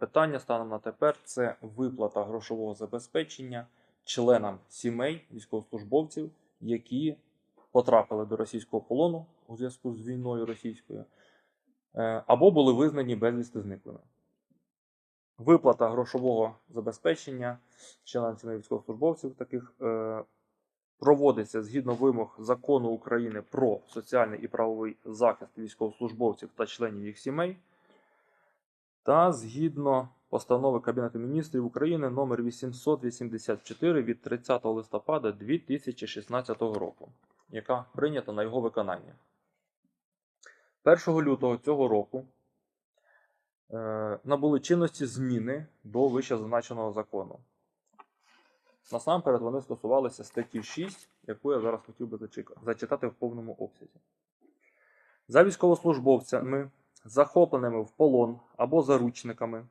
питання станом на тепер це виплата грошового забезпечення членам сімей військовослужбовців, які потрапили до російського полону у зв'язку з війною російською, е, або були визнані безвісти зниклими. Виплата грошового забезпечення членам сімей військовослужбовців таких е, проводиться згідно вимог закону України про соціальний і правовий захист військовослужбовців та членів їх сімей, та згідно постанови Кабінету міністрів України номер 884 від 30 листопада 2016 року, яка прийнята на його виконання. 1 лютого цього року е, набули чинності зміни до вищезазначеного закону. Насамперед вони стосувалися статті 6, яку я зараз хотів би зачитати в повному обсязі. За військовослужбовцями, захопленими в полон або заручниками